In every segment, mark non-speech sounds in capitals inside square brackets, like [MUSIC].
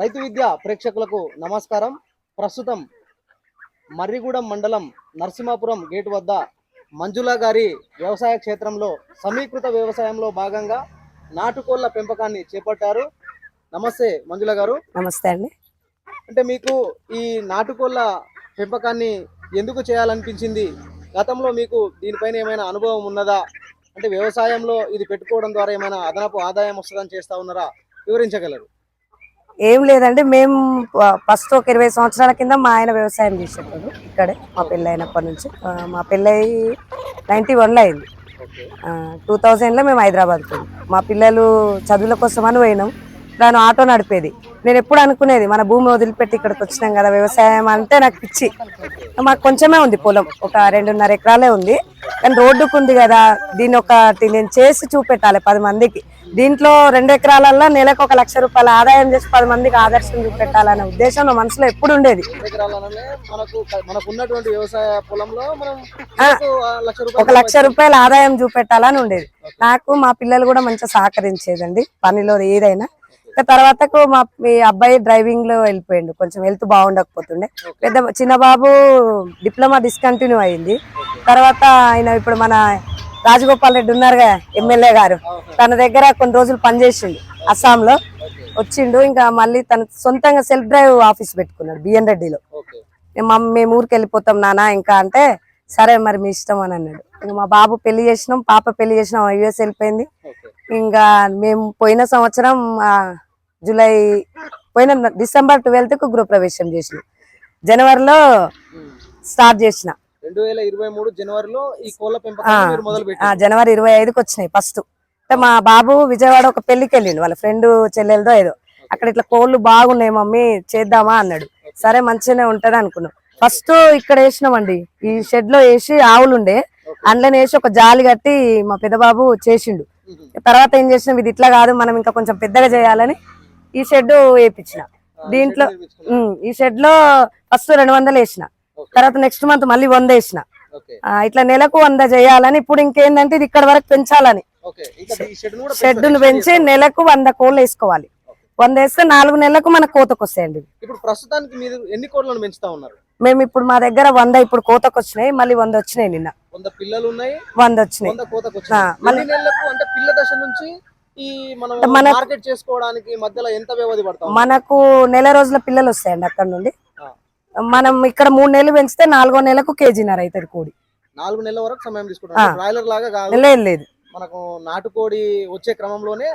రైతు విద్య ప్రేక్షకులకు నమస్కారం. ప్రస్తుతం మర్రిగూడెం మండలం నరసింహాపురం గేట్ వద్ద మంజుల గారి వ్యవసాయ క్షేత్రంలో సమీకృత వ్యవసాయంలో భాగంగా నాటుకోళ్ళ పెంపకాన్ని చేపట్టారు. నమస్తే మంజుల గారు. నమస్తే అండి. అంటే మీకు ఈ నాటుకోళ్ళ పెంపకాన్ని ఎందుకు చేయాలనిపించింది? గతంలో మీకు దీనిపైన ఏమైనా అనుభవం ఉన్నదా? అంటే వ్యవసాయంలో ఇది పెట్టుకోవడం ద్వారా ఏమైనా అదనపు ఆదాయం వస్తుందని చేస్తా ఉన్నారా? వివరించగలరు. ఏం లేదండి మేము ఫస్ట్ ఒక ఇరవై సంవత్సరాల కింద మా ఆయన వ్యవసాయం చేసేటప్పుడు ఇక్కడే మా పెళ్ళి అయినప్పటి నుంచి మా పెళ్ళి నైంటీ వన్లో అయింది. టూ థౌజండ్లో మేము హైదరాబాద్ పోయినాం. మా పిల్లలు చదువుల కోసం అని పోయినాం. దాని ఆటో నడిపేది. నేను ఎప్పుడు అనుకునేది మన భూమి వదిలిపెట్టి ఇక్కడికి వచ్చినాం కదా వ్యవసాయం అంటే నాకు పిచ్చి. మాకు కొంచెమే ఉంది పొలం ఒక రెండున్నర ఎకరాలే ఉంది. కానీ రోడ్డుకు ఉంది కదా దీన్ని ఒకటి నేను చేసి చూపెట్టాలి పది మందికి. దీంట్లో రెండు ఎకరాలల్లో నెలకు ఒక లక్ష రూపాయల ఆదాయం చేసి పది మందికి ఆదర్శం చూపెట్టాలనే ఉద్దేశం నా మనసులో ఎప్పుడు ఉండేది. ఒక లక్ష రూపాయల ఆదాయం చూపెట్టాలని ఉండేది. నాకు మా పిల్లలు కూడా మంచిగా సహకరించేదండి పనిలో ఏదైనా. ఇంకా తర్వాతకు మా మీ అబ్బాయి డ్రైవింగ్లో వెళ్ళిపోయిండు కొంచెం హెల్త్ బాగుండకపోతుండే. పెద్ద చిన్న బాబు డిప్లొమా డిస్కంటిన్యూ అయింది. తర్వాత ఆయన ఇప్పుడు మన రాజగోపాల్ రెడ్డి ఉన్నారుగా ఎమ్మెల్యే గారు. తన దగ్గర కొన్ని రోజులు పనిచేసిండు అస్సాంలో. వచ్చిండు ఇంకా మళ్ళీ తన సొంతంగా సెల్ఫ్ డ్రైవ్ ఆఫీస్ పెట్టుకున్నాడు బిఎన్ రెడ్డిలో మేము ఊరికి వెళ్ళిపోతాం నాన్న ఇంకా అంటే సరే మరి మీ ఇష్టం అని అన్నాడు. ఇంకా మా బాబు పెళ్ళి చేసినాం పాప పెళ్ళి చేసినాం యుఎస్ వెళ్ళిపోయింది. ఇంకా మేము పోయిన సంవత్సరం జూలై పోయిన డిసెంబర్ ట్వెల్త్కు గృహప్రవేశం చేసినాం. జనవరిలో స్టార్ట్ చేసిన. రెండు వేల ఇరవై మూడు జనవరిలో ఈ మొదలు పెట్టారు. జనవరి ఇరవై ఐదుకి వచ్చినాయి ఫస్ట్. అంటే మా బాబు విజయవాడ ఒక పెళ్ళికి వెళ్ళిండు వాళ్ళ ఫ్రెండ్ చెల్లెలదో ఏదో. అక్కడ ఇట్లా కోళ్ళు బాగున్నాయి మమ్మీ చేద్దామా అన్నాడు. సరే మంచిగానే ఉంటది అనుకున్నాం. ఫస్ట్ ఇక్కడ వేసినామండి. ఈ షెడ్లో వేసి ఆవులు ఉండే అందులో వేసి ఒక జాలి కట్టి మా పెద్ద బాబు చేసిండు. తర్వాత ఏం చేసినాం? ఇది ఇట్లా కాదు మనం ఇంకా కొంచెం పెద్దగా చేయాలని ఈ షెడ్ వేయించిన దీంట్లో ఈ షెడ్లో ఫస్ట్ రెండు వందలు వేసిన. తర్వాత నెక్స్ట్ మంత్ మళ్ళీ వంద వేసిన. ఇట్లా నెలకు వంద చేయాలని ఇప్పుడు ఇంకేందంటే ఇది ఇక్కడ వరకు పెంచాలని. షెడ్ షెడ్డును పెంచి నెలకు వంద కోళ్ళు వేసుకోవాలి. వంద వేస్తే నాలుగు నెలలకు మనకు కోతకు వస్తాయండి ఇవి. ఇప్పుడు ప్రస్తుతానికి మీరు ఎన్ని కోళ్ళను పెంచుతా ఉన్నారు? మేము ఇప్పుడు మా దగ్గర వంద ఇప్పుడు కోతకు వచ్చినాయి మళ్ళీ వంద వచ్చినాయి నిన్న. వంద పిల్లలు ఉన్నాయి. వంద వచ్చినాయి. మళ్ళీ- నెలలకు అంటే పిల్ల దశ నుంచి మనం మన- మార్కెట్ చేసుకోవడానికి మధ్యలో ఎంత వ్యవధి పడతాం మనకు నెల రోజుల పిల్లలు వస్తాయండి అక్కడ నుండి. మనం ఇక్కడ మూడు నెలలు పెంచితే నాలుగో నెలకు కేజీన్నర అవుతుంది కోడి. నాలుగు నెలల వరకు సమయం తీసుకుంటాం. బ్రాయిలర్ లాగా కాదు. లేదు లేదు. మనకు నాటుకోడి వచ్చే క్రమంలోనే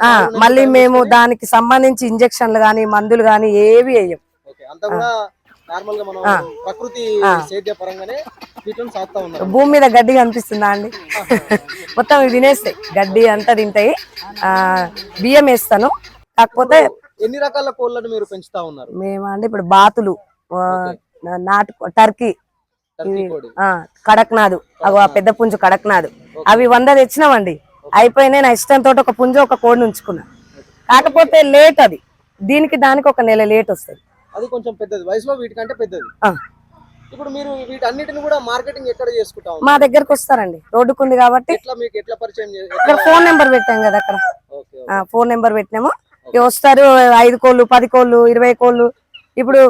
మళ్ళీ మేము దానికి సంబంధించి ఇంజక్షన్లు గాని మందులు గాని ఏవి వేయం. ఓకే అంతా కూడా నార్మల్గా మనం ప్రకృతి సేద్య పరంగానే వీటిని సాగుతా ఉన్నారు భూమి మీద గడ్డి కనిపిస్తుందా అండి? మొత్తం ఇవి తినేస్తాయి. గడ్డి అంతా తింటాయి. ఆ బియ్యం వేస్తాను. కాకపోతే ఎన్ని రకాల కోళ్ళను మీరు పెంచుతా ఉన్నారు? మేము అంటే ఇప్పుడు బాతులు నాటు టర్కీ. కడక్నాథ్ అవి ఆ పెద్ద పుంజు కడక్నాథ్ అవి వంద తెచ్చినామండి. అయిపోయినాయి నా ఇష్టంతో ఒక పుంజు ఒక కోడిని ఉంచుకున్నా. కాకపోతే లేట్ అది. దీనికి దానికి ఒక నెల లేట్ వస్తుంది. అది కొంచెం పెద్దది. వయసులో వీటికంటే పెద్దది. ఇప్పుడు మీరు వీటన్నిటిని కూడా మార్కెటింగ్ ఎక్కడ చేసుకుంటా మా దగ్గరకు వస్తారండి. రోడ్డుకుంది కాబట్టి. ఫోన్ నెంబర్ పెట్టాం కదా అక్కడ. ఫోన్ నెంబర్ పెట్టినాము. ఇక వస్తారు ఐదు కోళ్ళు పది కోళ్ళు ఇరవై కోళ్ళు. ఇప్పుడు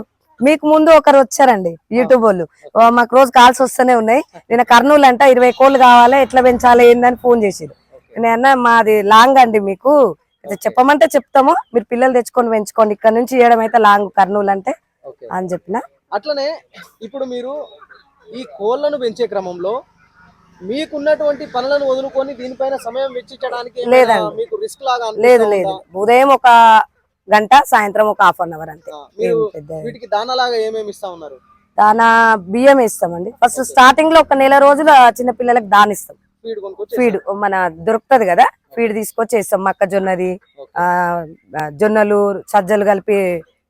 మీకు ముందు ఒకరు వచ్చారండి యూట్యూబ్ వాళ్ళు. మాకు రోజు కాల్స్ వస్తూనే ఉన్నాయి. నేను కర్నూలు అంట ఇరవై కోళ్ళు కావాలి ఎట్లా పెంచాలి ఏందని ఫోన్ చేసిరు నేను మాది లాంగ్ అండి మీకు. చెప్పమంటే చెప్తాము. మీరు పిల్లలు తెచ్చుకొని పెంచుకోండి. ఇక్కడ నుంచి ఇవ్వడం అయితే లాంగ్ కర్నూలు అంటే అని చెప్పిన. అట్లనే ఇప్పుడు మీరు ఈ కోళ్ళను పెంచే క్రమంలో మీకున్నటువంటి పనులను వదులుకొని దీనిపైన సమయం వెచ్చించడానికి లేదండి. మీకు రిస్క్ లాగా అనిపిస్తా లేదు లేదు. ఉందా? ఉదయం ఒక గంట సాయంత్రం ఒక హాఫ్ అన్ అవర్ అంతే. వీటికి దానాలాగా ఏమేమి ఇస్తా ఉన్నారు? దానా బియ్యం వేస్తామండి ఫస్ట్ స్టార్టింగ్లో ఒక నెల రోజులు చిన్న పిల్లలకు దానిస్తాం ఫీడ్ కొనుక్కొచ్చి ఫీడ్ మన దొరుకుతది కదా ఫీడ్ తీసుకొచ్చి వేస్తాం మొక్కజొన్నది ఆ జొన్నలు సజ్జలు కలిపి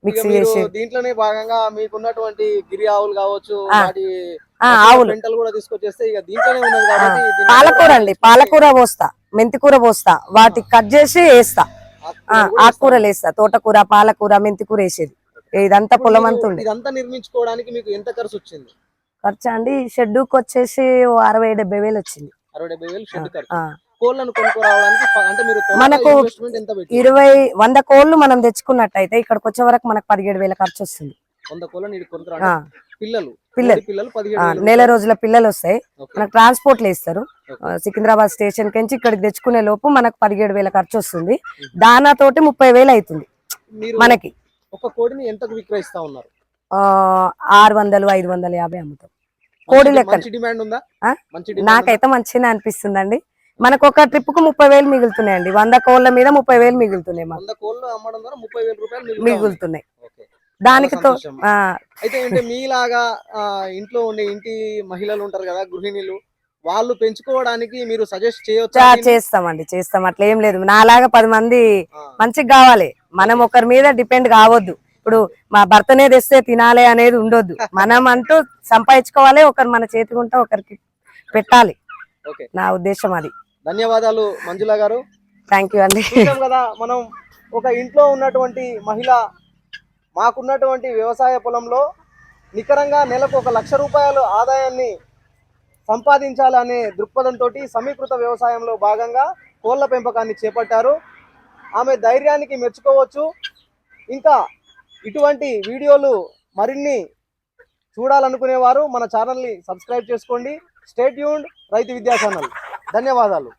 మిక్సీ చేసి దీంట్లోనే భాగంగా మీకున్నటువంటి గిరి ఆవులు కావచ్చు. వాటి ఆవులు. కూడా తీసుకొచ్చేస్తే ఇక దీంట్లోనే ఉన్నది కాబట్టి దీన్ని పాలకూర అండి. పాలకూర పోస్తా మెంతికూర పోస్తా వాటికి కట్ చేసి వేస్తా. ఆ, ఆకుకూరలు కూడా ఆకుకూరలు వేస్తా తోటకూర పాలకూర మెంతికూర వేసేది. ఇదంతా పొలం అంతా ఉండే. ఇదంతా నిర్మించుకోవడానికి మీకు ఎంత ఖర్చు వచ్చింది ఖర్చు అండి? షెడ్యూకి వచ్చేసి ఓ అరవై డెబ్బై వేలు వచ్చింది. అరవై డెబ్బై వేలు షెడ్ ఖర్చు. ఆ, కోళ్ళను కొనుక్కోరావడానికి ఫ- అంటే మీరు మనకు ఇరవై వంద కోళ్ళు మనం తెచ్చుకున్నట్టయితే ఇక్కడికి వచ్చే వరకు మనకు పదిహేడు వేల ఖర్చు వస్తుంది వంద కోళ్ళని పిల్లలు పిల్లలు. నెల రోజుల పిల్లలు వస్తాయి. మనకు ట్రాన్స్పోర్ట్లో ఇస్తారు. సికింద్రాబాద్ స్టేషన్ కించి ఇక్కడికి తెచ్చుకునే లోపు మనకు పదిహేడు వేల ఖర్చు వస్తుంది. దానా తోటి ముప్పై వేలు అవుతుంది మనకి. ఒక కోడిని ఎంతకు విక్రయిస్తా ఉన్నారు? ఆరు వందలు ఐదు వందల యాభై అమ్ముతాం. కోడి డిమాండ్ నాకైతే మంచిగా అనిపిస్తుందండి. మనకు ఒక ట్రిప్కు ముప్పై వేలు మిగులుతున్నాయండి. వంద కోళ్ళ మీద ముప్పై వేలు మిగులుతున్నాయి మాకు. వంద కోళ్ళు ద్వారా ముప్పై వేల. మిగులుతున్నాయి. ఓకే. దానికి అయితే అంటే మీలాగా ఇంట్లో ఉండే ఇంటి మహిళలు ఉంటారు కదా గృహిణులు వాళ్ళు పెంచుకోవడానికి మీరు సజెస్ట్ చేయొచ్చా? చేస్తామండి చేస్తాం. అట్లా ఏం లేదు. నాలాగా పది మంది మంచిగా కావాలి. మనం ఒకరి మీద డిపెండ్ కావద్దు. ఇప్పుడు మా భర్తనే తెస్తే తినాలి అనేది ఉండొద్దు. [LAUGHS] మనం అంటూ సంపాదించుకోవాలి ఒకరు మన చేతికి ఉంటే ఒకరికి పెట్టాలి. ఓకే. నా ఉద్దేశం అది. ధన్యవాదాలు మంజుల గారు. థ్యాంక్ యూ అండి. కదా మనం ఒక ఇంట్లో ఉన్నటువంటి మహిళ మాకున్నటువంటి వ్యవసాయ పొలంలో నికరంగా నెలకు ఒక లక్ష రూపాయలు ఆదాయాన్ని సంపాదించాలనే దృక్పథంతో సమీకృత వ్యవసాయంలో భాగంగా కోళ్ళ పెంపకాన్ని చేపట్టారు. ఆమె ధైర్యానికి మెచ్చుకోవచ్చు. ఇంకా ఇటువంటి వీడియోలు మరిన్ని చూడాలనుకునేవారు మన ఛానల్ని సబ్స్క్రైబ్ చేసుకోండి. స్టేట్ యూన్ రైతు విద్యా ఛానల్. ధన్యవాదాలు.